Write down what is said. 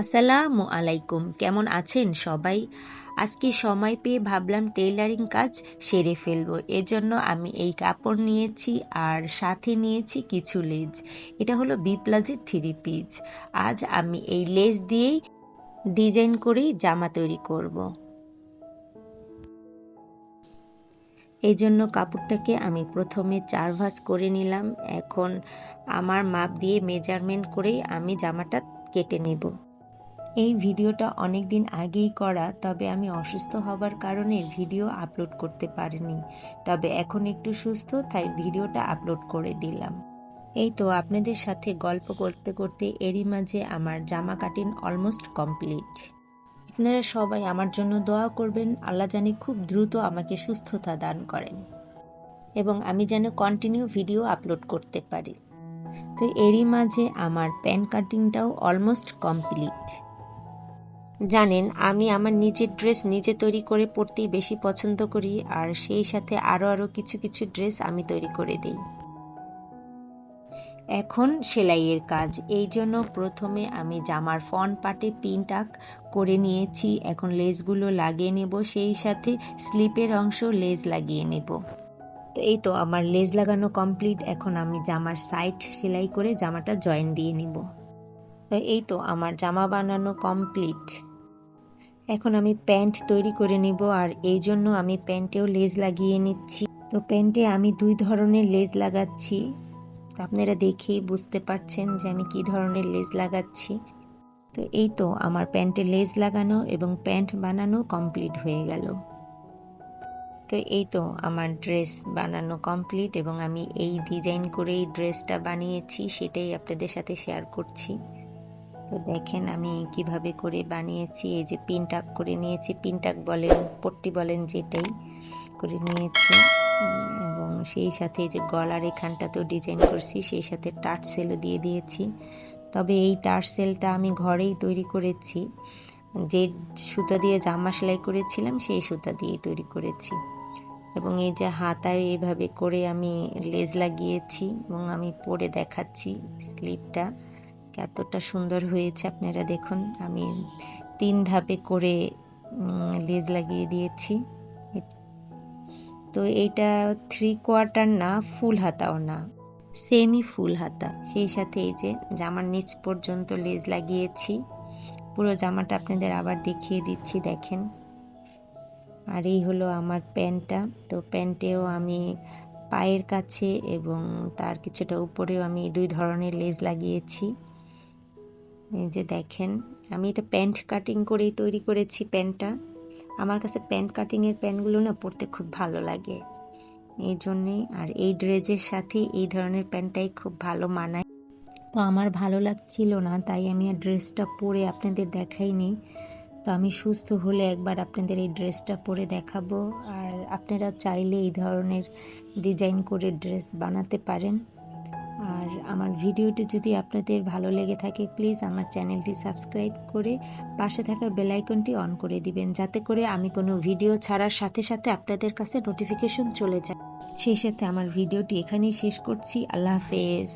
আসসালামু আলাইকুম, কেমন আছেন সবাই? আজকে সময় পেয়ে ভাবলাম টেইলারিং কাজ সেরে ফেলব। এজন্য আমি এই কাপড় নিয়েছি আর সাথে নিয়েছি কিছু লেজ। এটা হলো বি প্লাজের থ্রি পিস আজ আমি এই লেজ দিয়েই ডিজাইন করেই জামা তৈরি করব। এই জন্য কাপড়টাকে আমি প্রথমে চার ভাঁজ করে নিলাম। এখন আমার মাপ দিয়ে মেজারমেন্ট করেই আমি জামাটা কেটে নেব। এই ভিডিওটা অনেক দিন আগেই করা, তবে আমি অসুস্থ হবার কারণে ভিডিও আপলোড করতে পারিনি। তবে এখন একটু সুস্থ, তাই ভিডিওটা আপলোড করে দিলাম। এই তো আপনাদের সাথে গল্প করতে করতে এরই মাঝে আমার জামা কাটিন অলমোস্ট কমপ্লিট। আপনারা সবাই আমার জন্য দোয়া করবেন, আল্লাহ জানি খুব দ্রুত আমাকে সুস্থতা দান করেন। এবং আমি যেন কন্টিনিউ ভিডিও আপলোড করতে পারি। তো এরই মাঝে আমার প্যান কাটিংটাও অলমোস্ট কমপ্লিট জানেন, আমি আমার নিজের ড্রেস নিজে তৈরি করে পরতেই বেশি পছন্দ করি, আর সেই সাথে আরও আরও কিছু কিছু ড্রেস আমি তৈরি করে দিই। এখন সেলাইয়ের কাজ, এই জন্য প্রথমে আমি জামার ফন পাটে পিন টাক করে নিয়েছি, এখন লেসগুলো লাগিয়ে নেব, সেই সাথে স্লিপের অংশ লেস লাগিয়ে নেব। এই তো আমার লেজ লাগানো কমপ্লিট এখন আমি জামার সাইড সেলাই করে জামাটা জয়েন দিয়ে নিব। এই তো আমার জামা বানানো কমপ্লিট এখন আমি প্যান্ট তৈরি করে নিব আর এই জন্য আমি প্যান্টেও লেজ লাগিয়ে নিচ্ছি। তো প্যান্টে আমি দুই ধরনের লেজ লাগাচ্ছি। আপনারা দেখেই বুঝতে পারছেন যে আমি কি ধরনের লেজ লাগাচ্ছি। তো এই তো আমার প্যান্টে লেজ লাগানো এবং প্যান্ট বানানো কমপ্লিট হয়ে গেল। তো এই তো আমার ড্রেস বানানো কমপ্লিট এবং আমি এই ডিজাইন করেই ড্রেসটা বানিয়েছি, সেটাই আপনাদের সাথে শেয়ার করছি। তো দেখেন আমি কীভাবে করে বানিয়েছি, এই যে পিনটাক করে নিয়েছি পিনটাক বলেন, পট্টি বলেন যেটাই করে নিয়েছি। এবং সেই সাথে যে গলার এখানটাতেও ডিজাইন করছি, সেই সাথে টার্ট সেলও দিয়ে দিয়েছি। তবে এই টার্ট সেলটা আমি ঘরেই তৈরি করেছি। যে সুতা দিয়ে জামা সেলাই করেছিলাম, সেই সুতা দিয়ে তৈরি করেছি। এবং এই যে হাতায় এইভাবে করে আমি লেজ লাগিয়েছি এবং আমি পরে দেখাচ্ছি স্লিপটা, এতটা সুন্দর হয়েছে। আপনারা দেখুন, আমি তিন ধাপে করে লেজ লাগিয়ে দিয়েছি। তো এইটা থ্রি কোয়ার্টার না, ফুল হাতাও না সেমি ফুল হাতা। সেই সাথে এই যে জামার নিচ পর্যন্ত লেজ লাগিয়েছি। পুরো জামাটা আপনাদের আবার দেখিয়ে দিচ্ছি, দেখেন। আর এই হলো আমার প্যান্টটা। তো প্যান্টেও আমি পায়ের কাছে এবং তার কিছুটা উপরেও আমি দুই ধরনের লেজ লাগিয়েছি। এই যে দেখেন, আমি এটা প্যান্ট কাটিং করেই তৈরি করেছি প্যান্টটা। আমার কাছে প্যান্ট কাটিংয়ের প্যান্টগুলো না পরতে খুব ভালো লাগে। এই জন্যেই আর এই ড্রেসের সাথে এই ধরনের প্যান্টটাই খুব ভালো মানায়। তো আমার ভালো লাগছিল না, তাই আমি আর ড্রেসটা পরে আপনাদের দেখাইনি। তো আমি সুস্থ হলে একবার আপনাদের এই ড্রেসটা পরে দেখাবো। আর আপনারা চাইলে এই ধরনের ডিজাইন করে ড্রেস বানাতে পারেন। আর আমার ভিডিওটি যদি আপনাদের ভালো লেগে থাকে, প্লিজ আমার চ্যানেলটি সাবস্ক্রাইব করে পাশে থাকা বেলাইকনটি অন করে দিবেন, যাতে করে আমি কোনো ভিডিও ছাড়ার সাথে সাথে আপনাদের কাছে নোটিফিকেশন চলে যায়। সেই সাথে আমার ভিডিওটি এখানেই শেষ করছি। আল্লাহ হাফেজ।